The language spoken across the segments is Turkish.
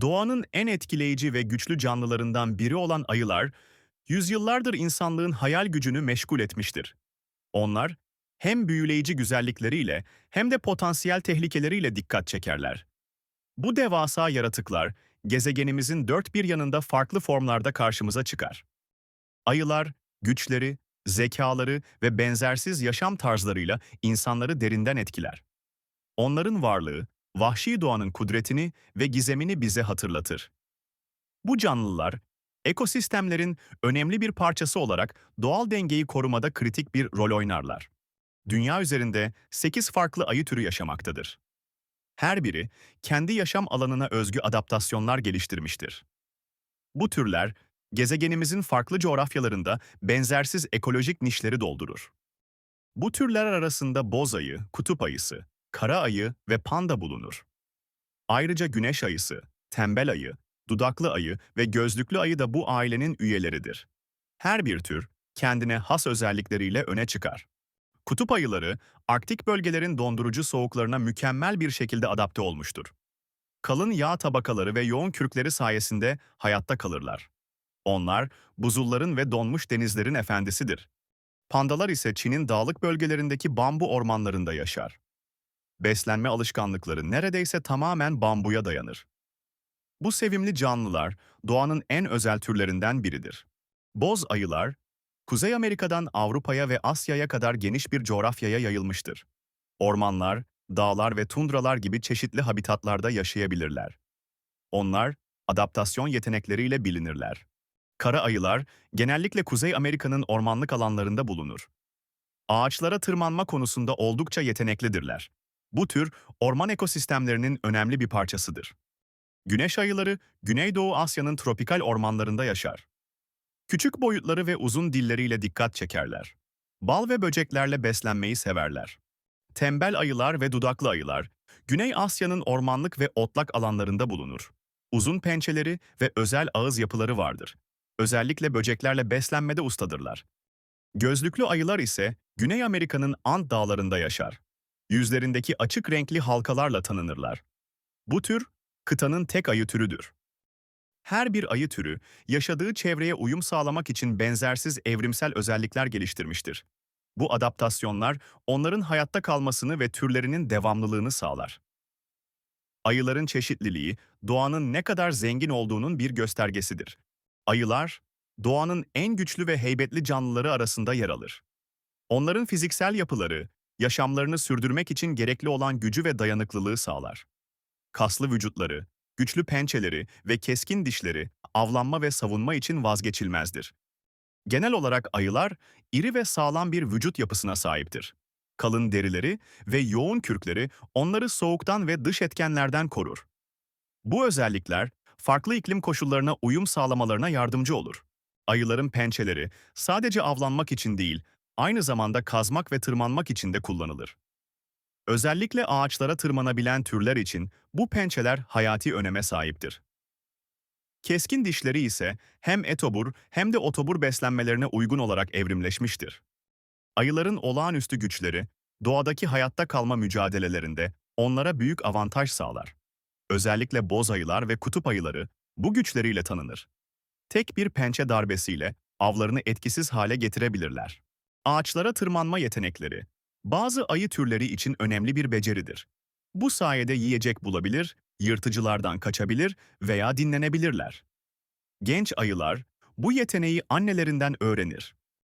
Doğanın en etkileyici ve güçlü canlılarından biri olan ayılar, yüzyıllardır insanlığın hayal gücünü meşgul etmiştir. Onlar, hem büyüleyici güzellikleriyle hem de potansiyel tehlikeleriyle dikkat çekerler. Bu devasa yaratıklar, gezegenimizin dört bir yanında farklı formlarda karşımıza çıkar. Ayılar, güçleri, zekaları ve benzersiz yaşam tarzlarıyla insanları derinden etkiler. Onların varlığı, vahşi doğanın kudretini ve gizemini bize hatırlatır. Bu canlılar, ekosistemlerin önemli bir parçası olarak doğal dengeyi korumada kritik bir rol oynarlar. Dünya üzerinde 8 farklı ayı türü yaşamaktadır. Her biri kendi yaşam alanına özgü adaptasyonlar geliştirmiştir. Bu türler, gezegenimizin farklı coğrafyalarında benzersiz ekolojik nişleri doldurur. Bu türler arasında boz ayı, kutup ayısı, kara ayı ve panda bulunur. Ayrıca güneş ayısı, tembel ayı, dudaklı ayı ve gözlüklü ayı da bu ailenin üyeleridir. Her bir tür kendine has özellikleriyle öne çıkar. Kutup ayıları, Arktik bölgelerin dondurucu soğuklarına mükemmel bir şekilde adapte olmuştur. Kalın yağ tabakaları ve yoğun kürkleri sayesinde hayatta kalırlar. Onlar, buzulların ve donmuş denizlerin efendisidir. Pandalar ise Çin'in dağlık bölgelerindeki bambu ormanlarında yaşar. Beslenme alışkanlıkları neredeyse tamamen bambuya dayanır. Bu sevimli canlılar doğanın en özel türlerinden biridir. Boz ayılar, Kuzey Amerika'dan Avrupa'ya ve Asya'ya kadar geniş bir coğrafyaya yayılmıştır. Ormanlar, dağlar ve tundralar gibi çeşitli habitatlarda yaşayabilirler. Onlar, adaptasyon yetenekleriyle bilinirler. Kara ayılar, genellikle Kuzey Amerika'nın ormanlık alanlarında bulunur. Ağaçlara tırmanma konusunda oldukça yeteneklidirler. Bu tür, orman ekosistemlerinin önemli bir parçasıdır. Güneş ayıları, Güneydoğu Asya'nın tropikal ormanlarında yaşar. Küçük boyutları ve uzun dilleriyle dikkat çekerler. Bal ve böceklerle beslenmeyi severler. Tembel ayılar ve dudaklı ayılar, Güney Asya'nın ormanlık ve otlak alanlarında bulunur. Uzun pençeleri ve özel ağız yapıları vardır. Özellikle böceklerle beslenmede ustadırlar. Gözlüklü ayılar ise Güney Amerika'nın Ant dağlarında yaşar. Yüzlerindeki açık renkli halkalarla tanınırlar. Bu tür, kıtanın tek ayı türüdür. Her bir ayı türü, yaşadığı çevreye uyum sağlamak için benzersiz evrimsel özellikler geliştirmiştir. Bu adaptasyonlar, onların hayatta kalmasını ve türlerinin devamlılığını sağlar. Ayıların çeşitliliği, doğanın ne kadar zengin olduğunun bir göstergesidir. Ayılar, doğanın en güçlü ve heybetli canlıları arasında yer alır. Onların fiziksel yapıları, yaşamlarını sürdürmek için gerekli olan gücü ve dayanıklılığı sağlar. Kaslı vücutları, güçlü pençeleri ve keskin dişleri avlanma ve savunma için vazgeçilmezdir. Genel olarak ayılar, iri ve sağlam bir vücut yapısına sahiptir. Kalın derileri ve yoğun kürkleri onları soğuktan ve dış etkenlerden korur. Bu özellikler, farklı iklim koşullarına uyum sağlamalarına yardımcı olur. Ayıların pençeleri sadece avlanmak için değil, aynı zamanda kazmak ve tırmanmak için de kullanılır. Özellikle ağaçlara tırmanabilen türler için bu pençeler hayati öneme sahiptir. Keskin dişleri ise hem etobur hem de otobur beslenmelerine uygun olarak evrimleşmiştir. Ayıların olağanüstü güçleri, doğadaki hayatta kalma mücadelelerinde onlara büyük avantaj sağlar. Özellikle boz ayılar ve kutup ayıları bu güçleriyle tanınır. Tek bir pençe darbesiyle avlarını etkisiz hale getirebilirler. Ağaçlara tırmanma yetenekleri, bazı ayı türleri için önemli bir beceridir. Bu sayede yiyecek bulabilir, yırtıcılardan kaçabilir veya dinlenebilirler. Genç ayılar bu yeteneği annelerinden öğrenir.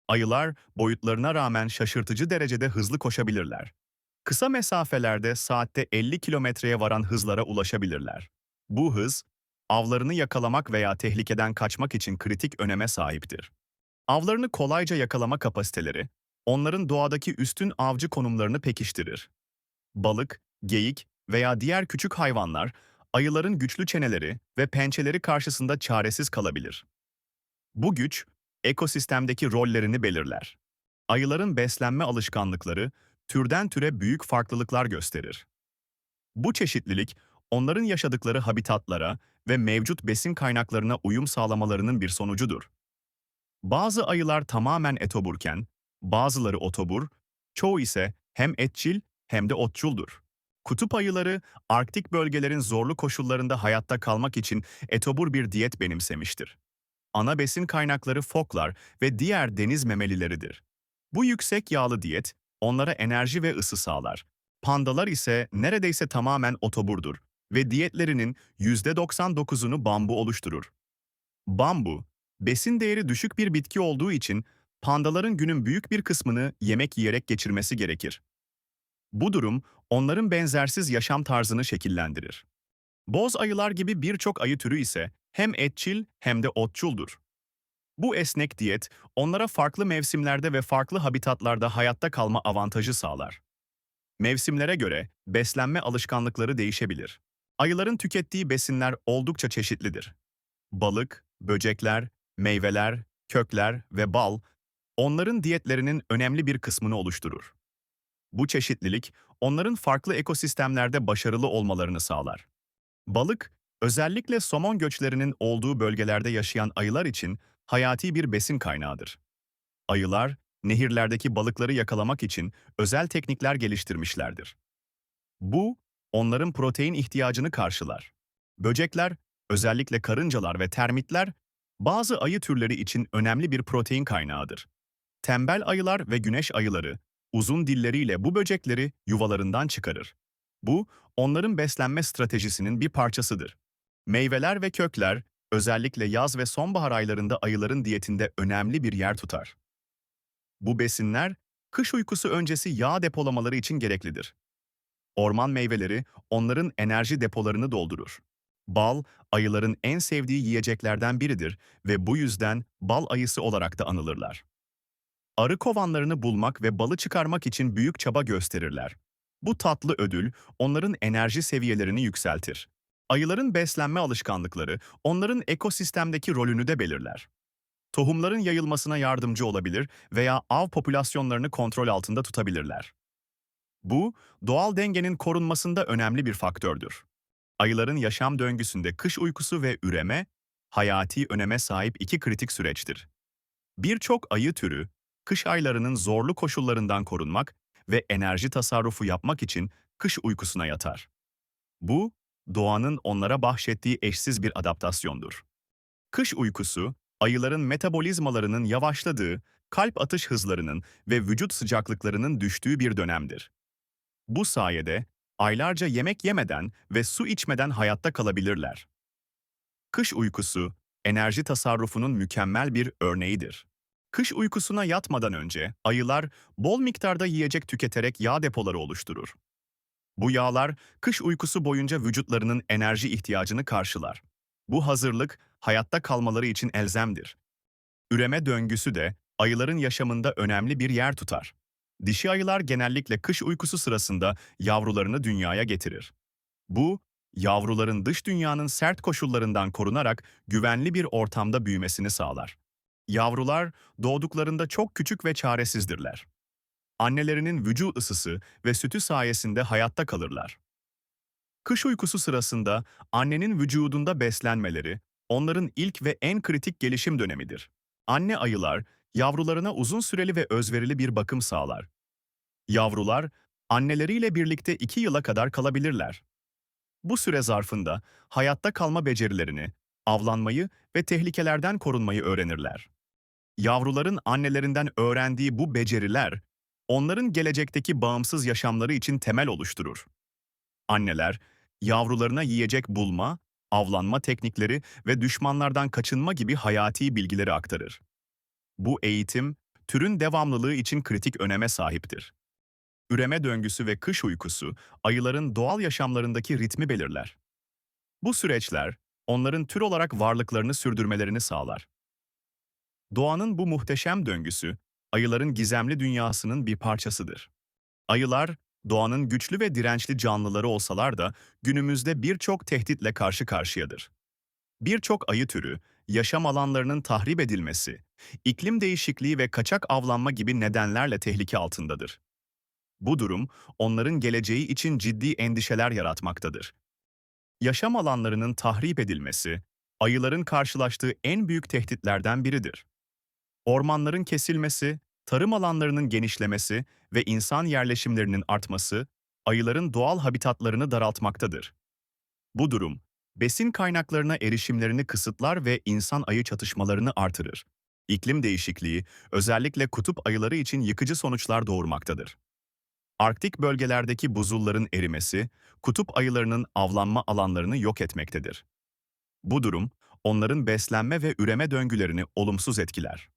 Ayılar boyutlarına rağmen şaşırtıcı derecede hızlı koşabilirler. Kısa mesafelerde saatte 50 kilometreye varan hızlara ulaşabilirler. Bu hız, avlarını yakalamak veya tehlikeden kaçmak için kritik öneme sahiptir. Avlarını kolayca yakalama kapasiteleri, onların doğadaki üstün avcı konumlarını pekiştirir. Balık, geyik veya diğer küçük hayvanlar, ayıların güçlü çeneleri ve pençeleri karşısında çaresiz kalabilir. Bu güç, ekosistemdeki rollerini belirler. Ayıların beslenme alışkanlıkları, türden türe büyük farklılıklar gösterir. Bu çeşitlilik, onların yaşadıkları habitatlara ve mevcut besin kaynaklarına uyum sağlamalarının bir sonucudur. Bazı ayılar tamamen etoburken, bazıları otobur, çoğu ise hem etçil hem de otçuldur. Kutup ayıları, Arktik bölgelerin zorlu koşullarında hayatta kalmak için etobur bir diyet benimsemiştir. Ana besin kaynakları foklar ve diğer deniz memelileridir. Bu yüksek yağlı diyet, onlara enerji ve ısı sağlar. Pandalar ise neredeyse tamamen otoburdur ve diyetlerinin %99'unu bambu oluşturur. Bambu, besin değeri düşük bir bitki olduğu için pandaların günün büyük bir kısmını yemek yiyerek geçirmesi gerekir. Bu durum onların benzersiz yaşam tarzını şekillendirir. Boz ayılar gibi birçok ayı türü ise hem etçil hem de otçuldur. Bu esnek diyet onlara farklı mevsimlerde ve farklı habitatlarda hayatta kalma avantajı sağlar. Mevsimlere göre beslenme alışkanlıkları değişebilir. Ayıların tükettiği besinler oldukça çeşitlidir. Balık, böcekler, meyveler, kökler ve bal onların diyetlerinin önemli bir kısmını oluşturur. Bu çeşitlilik onların farklı ekosistemlerde başarılı olmalarını sağlar. Balık, özellikle somon göçlerinin olduğu bölgelerde yaşayan ayılar için hayati bir besin kaynağıdır. Ayılar, nehirlerdeki balıkları yakalamak için özel teknikler geliştirmişlerdir. Bu, onların protein ihtiyacını karşılar. Böcekler, özellikle karıncalar ve termitler, bazı ayı türleri için önemli bir protein kaynağıdır. Tembel ayılar ve güneş ayıları, uzun dilleriyle bu böcekleri yuvalarından çıkarır. Bu, onların beslenme stratejisinin bir parçasıdır. Meyveler ve kökler, özellikle yaz ve sonbahar aylarında ayıların diyetinde önemli bir yer tutar. Bu besinler, kış uykusu öncesi yağ depolamaları için gereklidir. Orman meyveleri onların enerji depolarını doldurur. Bal, ayıların en sevdiği yiyeceklerden biridir ve bu yüzden bal ayısı olarak da anılırlar. Arı kovanlarını bulmak ve balı çıkarmak için büyük çaba gösterirler. Bu tatlı ödül onların enerji seviyelerini yükseltir. Ayıların beslenme alışkanlıkları onların ekosistemdeki rolünü de belirler. Tohumların yayılmasına yardımcı olabilir veya av popülasyonlarını kontrol altında tutabilirler. Bu, doğal dengenin korunmasında önemli bir faktördür. Ayıların yaşam döngüsünde kış uykusu ve üreme, hayati öneme sahip iki kritik süreçtir. Birçok ayı türü, kış aylarının zorlu koşullarından korunmak ve enerji tasarrufu yapmak için kış uykusuna yatar. Bu, doğanın onlara bahşettiği eşsiz bir adaptasyondur. Kış uykusu, ayıların metabolizmalarının yavaşladığı, kalp atış hızlarının ve vücut sıcaklıklarının düştüğü bir dönemdir. Bu sayede aylarca yemek yemeden ve su içmeden hayatta kalabilirler. Kış uykusu, enerji tasarrufunun mükemmel bir örneğidir. Kış uykusuna yatmadan önce ayılar bol miktarda yiyecek tüketerek yağ depoları oluşturur. Bu yağlar kış uykusu boyunca vücutlarının enerji ihtiyacını karşılar. Bu hazırlık hayatta kalmaları için elzemdir. Üreme döngüsü de ayıların yaşamında önemli bir yer tutar. Dişi ayılar genellikle kış uykusu sırasında yavrularını dünyaya getirir. Bu, yavruların dış dünyanın sert koşullarından korunarak güvenli bir ortamda büyümesini sağlar. Yavrular doğduklarında çok küçük ve çaresizdirler. Annelerinin vücut ısısı ve sütü sayesinde hayatta kalırlar. Kış uykusu sırasında annenin vücudunda beslenmeleri, onların ilk ve en kritik gelişim dönemidir. Anne ayılar, yavrularına uzun süreli ve özverili bir bakım sağlar. Yavrular, anneleriyle birlikte iki yıla kadar kalabilirler. Bu süre zarfında hayatta kalma becerilerini, avlanmayı ve tehlikelerden korunmayı öğrenirler. Yavruların annelerinden öğrendiği bu beceriler, onların gelecekteki bağımsız yaşamları için temel oluşturur. Anneler, yavrularına yiyecek bulma, avlanma teknikleri ve düşmanlardan kaçınma gibi hayati bilgileri aktarır. Bu eğitim, türün devamlılığı için kritik öneme sahiptir. Üreme döngüsü ve kış uykusu, ayıların doğal yaşamlarındaki ritmi belirler. Bu süreçler, onların tür olarak varlıklarını sürdürmelerini sağlar. Doğanın bu muhteşem döngüsü, ayıların gizemli dünyasının bir parçasıdır. Ayılar, doğanın güçlü ve dirençli canlıları olsalar da günümüzde birçok tehditle karşı karşıyadır. Birçok ayı türü, yaşam alanlarının tahrip edilmesi, iklim değişikliği ve kaçak avlanma gibi nedenlerle tehlike altındadır. Bu durum, onların geleceği için ciddi endişeler yaratmaktadır. Yaşam alanlarının tahrip edilmesi, ayıların karşılaştığı en büyük tehditlerden biridir. Ormanların kesilmesi, tarım alanlarının genişlemesi ve insan yerleşimlerinin artması, ayıların doğal habitatlarını daraltmaktadır. Bu durum, besin kaynaklarına erişimlerini kısıtlar ve insan-ayı çatışmalarını artırır. İklim değişikliği, özellikle kutup ayıları için yıkıcı sonuçlar doğurmaktadır. Arktik bölgelerdeki buzulların erimesi, kutup ayılarının avlanma alanlarını yok etmektedir. Bu durum, onların beslenme ve üreme döngülerini olumsuz etkiler.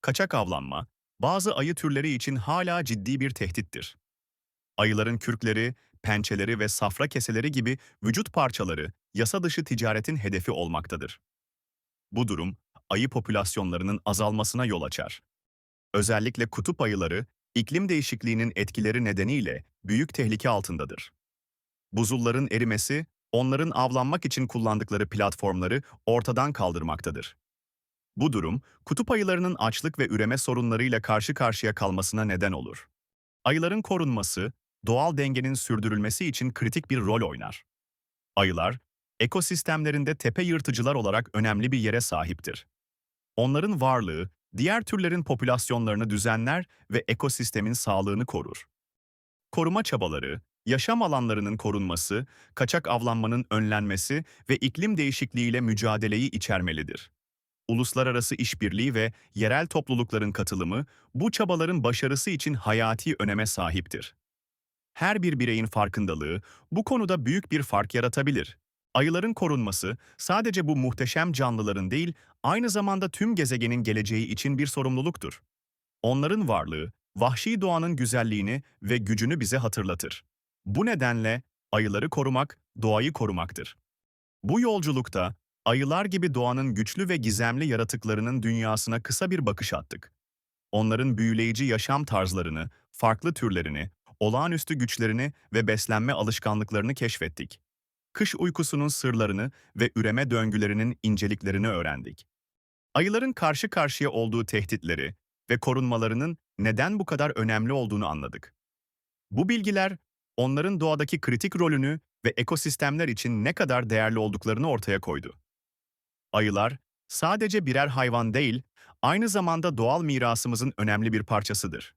Kaçak avlanma, bazı ayı türleri için hala ciddi bir tehdittir. Ayıların kürkleri, pençeleri ve safra keseleri gibi vücut parçaları yasa dışı ticaretin hedefi olmaktadır. Bu durum, ayı popülasyonlarının azalmasına yol açar. Özellikle kutup ayıları, iklim değişikliğinin etkileri nedeniyle büyük tehlike altındadır. Buzulların erimesi, onların avlanmak için kullandıkları platformları ortadan kaldırmaktadır. Bu durum, kutup ayılarının açlık ve üreme sorunlarıyla karşı karşıya kalmasına neden olur. Ayıların korunması, doğal dengenin sürdürülmesi için kritik bir rol oynar. Ayılar, ekosistemlerinde tepe yırtıcılar olarak önemli bir yere sahiptir. Onların varlığı, diğer türlerin popülasyonlarını düzenler ve ekosistemin sağlığını korur. Koruma çabaları, yaşam alanlarının korunması, kaçak avlanmanın önlenmesi ve iklim değişikliğiyle mücadeleyi içermelidir. Uluslararası işbirliği ve yerel toplulukların katılımı bu çabaların başarısı için hayati öneme sahiptir. Her bir bireyin farkındalığı bu konuda büyük bir fark yaratabilir. Ayıların korunması sadece bu muhteşem canlıların değil, aynı zamanda tüm gezegenin geleceği için bir sorumluluktur. Onların varlığı, vahşi doğanın güzelliğini ve gücünü bize hatırlatır. Bu nedenle ayıları korumak, doğayı korumaktır. Bu yolculukta ayılar gibi doğanın güçlü ve gizemli yaratıklarının dünyasına kısa bir bakış attık. Onların büyüleyici yaşam tarzlarını, farklı türlerini, olağanüstü güçlerini ve beslenme alışkanlıklarını keşfettik. Kış uykusunun sırlarını ve üreme döngülerinin inceliklerini öğrendik. Ayıların karşı karşıya olduğu tehditleri ve korunmalarının neden bu kadar önemli olduğunu anladık. Bu bilgiler, onların doğadaki kritik rolünü ve ekosistemler için ne kadar değerli olduklarını ortaya koydu. Ayılar, sadece birer hayvan değil, aynı zamanda doğal mirasımızın önemli bir parçasıdır.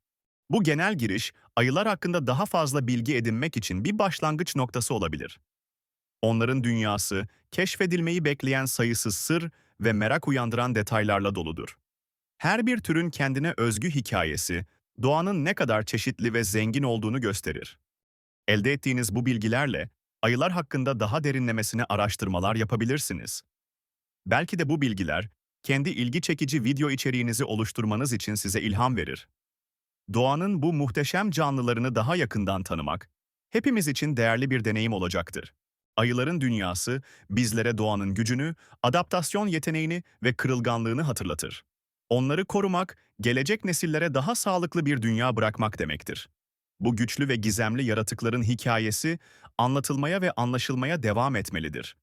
Bu genel giriş, ayılar hakkında daha fazla bilgi edinmek için bir başlangıç noktası olabilir. Onların dünyası, keşfedilmeyi bekleyen sayısız sır ve merak uyandıran detaylarla doludur. Her bir türün kendine özgü hikayesi, doğanın ne kadar çeşitli ve zengin olduğunu gösterir. Elde ettiğiniz bu bilgilerle, ayılar hakkında daha derinlemesine araştırmalar yapabilirsiniz. Belki de bu bilgiler, kendi ilgi çekici video içeriğinizi oluşturmanız için size ilham verir. Doğanın bu muhteşem canlılarını daha yakından tanımak, hepimiz için değerli bir deneyim olacaktır. Ayıların dünyası, bizlere doğanın gücünü, adaptasyon yeteneğini ve kırılganlığını hatırlatır. Onları korumak, gelecek nesillere daha sağlıklı bir dünya bırakmak demektir. Bu güçlü ve gizemli yaratıkların hikayesi, anlatılmaya ve anlaşılmaya devam etmelidir.